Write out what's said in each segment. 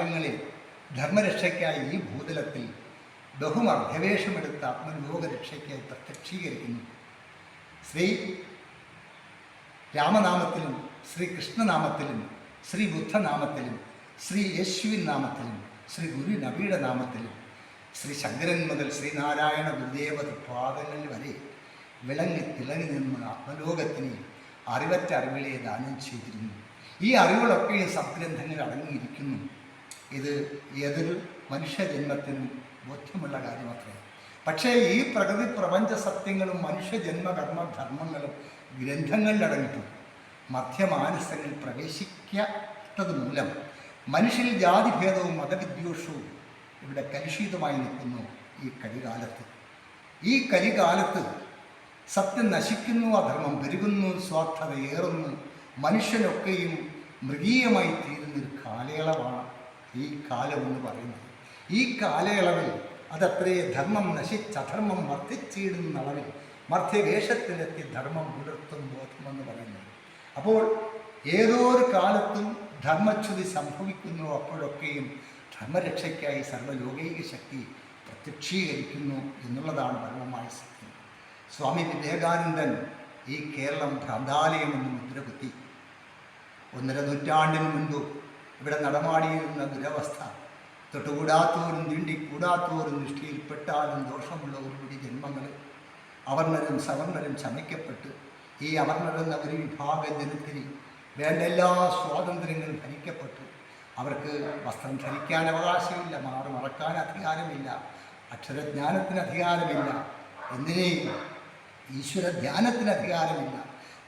കാലങ്ങളിൽ ധർമ്മരക്ഷയ്ക്കായി ഈ ഭൂതലത്തിൽ ബഹുമർദ്ധവേഷമെടുത്ത ആത്മലോകരക്ഷയ്ക്കായി പ്രത്യക്ഷീകരിക്കുന്നു. ശ്രീ രാമനാമത്തിലും ശ്രീ കൃഷ്ണനാമത്തിലും ശ്രീ ബുദ്ധനാമത്തിലും ശ്രീ യേശുവിൻ നാമത്തിലും ശ്രീ ഗുരു നബിയുടെ നാമത്തിലും ശ്രീ ശങ്കരൻ മുതൽ ശ്രീനാരായണ ഗുരുദേവ പാദങ്ങളിൽ വരെ വിളങ്ങി തിളങ്ങി നിന്ന് ആത്മലോകത്തിനെ അറിവറ്റ അറിവിലെ ദാനം ചെയ്തിരുന്നു. ഈ അറിവുകളൊക്കെ ഈ സദ്ഗ്രന്ഥങ്ങളിൽ അടങ്ങിയിരിക്കുന്നു. ഇത് ഏതൊരു മനുഷ്യജന്മത്തിനും ബോധ്യമുള്ള കാര്യമത്രേ പക്ഷേ ഈ പ്രകൃതി പ്രപഞ്ച സത്യങ്ങളും മനുഷ്യജന്മ കർമ്മ ധർമ്മങ്ങളും ഗ്രന്ഥങ്ങളിൽ മധ്യമാനസങ്ങൾ പ്രവേശിക്കാത്തത് മൂലം മനുഷ്യരിൽ ജാതിഭേദവും മതവിദ്വേഷവും ഇവിടെ കലുഷിതമായി നിൽക്കുന്നു ഈ കലികാലത്ത്. ഈ കലികാലത്ത് സത്യം നശിക്കുന്നു അധർമ്മം പെരുകുന്നു സ്വാർത്ഥത ഏറുന്നു. മനുഷ്യനൊക്കെയും മൃഗീയമായി തീരുന്നൊരു കാലയളവാണ് ഈ കാലം എന്ന് പറയുന്നത്. ഈ കാലയളവിൽ അതത്രേ ധർമ്മം നശിച്ച ധർമ്മം വർദ്ധിച്ചിടുന്ന അളവിൽ മധ്യവേഷത്തിലെത്തി ധർമ്മം പുലർത്തും ബോധമെന്ന് പറയുന്നത്. അപ്പോൾ ഏതോ ഒരു കാലത്തും ധർമ്മച്യുതി സംഭവിക്കുന്നു അപ്പോഴൊക്കെയും ധർമ്മരക്ഷയ്ക്കായി സർവലോകൈക ശക്തി പ്രത്യക്ഷീകരിക്കുന്നു എന്നുള്ളതാണ് പരമമായ സത്യം. സ്വാമി വിവേകാനന്ദൻ ഈ കേരളം ഭ്രാന്താലയമെന്ന് മുദ്രകുത്തി. ഒന്നര നൂറ്റാണ്ടിന് മുൻപ് ഇവിടെ നടമാടിയിരുന്ന ദുരവസ്ഥ. തൊട്ടുകൂടാത്തവരും തീണ്ടിക്കൂടാത്തവരും നിഷ്ഠയിൽപ്പെട്ടാലും ദോഷമുള്ളവരുടെ ജന്മങ്ങൾ. അവർണരും സവർണരും ചമയ്ക്കപ്പെട്ട് ഈ അവർണരെന്ന ഒരു വിഭാഗ ജനത്തിന് വേണ്ട എല്ലാ സ്വാതന്ത്ര്യങ്ങളും ഭരിക്കപ്പെട്ടു. അവർക്ക് വസ്ത്രം ധരിക്കാൻ അവകാശമില്ല മാറി മറക്കാൻ അധികാരമില്ല അക്ഷരജ്ഞാനത്തിന് അധികാരമില്ല എന്തിനേയും ഈശ്വര ധ്യാനത്തിന് അധികാരമില്ല.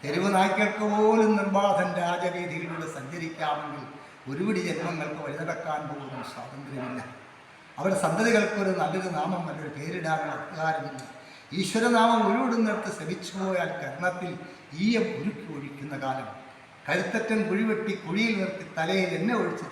തെരുവ് നായ്ക്കൾക്ക് പോലും നിർബാധൻ രാജവീതികളിലൂടെ സഞ്ചരിക്കാമെങ്കിൽ ഒരുപിടി ജന്മങ്ങൾക്ക് വഴിനടക്കാൻ പോകുന്ന സ്വാതന്ത്ര്യമില്ല. അവരുടെ സന്തതികൾക്ക് ഒരു നല്ലൊരു നാമം നല്ലൊരു പേരിടാനുള്ള അധികാരമില്ല. ഈശ്വരനാമം ഉരുവിടുന്നിടത്ത് ശ്രമിച്ചു പോയാൽ കർണത്തിൽ ഈയം ഉരുക്കി ഒഴിക്കുന്ന കാലം. കരുത്തറ്റൻ കുഴിവെട്ടി കുഴിയിൽ നിർത്തി തലയിൽ എന്നെ ഒഴിച്ച്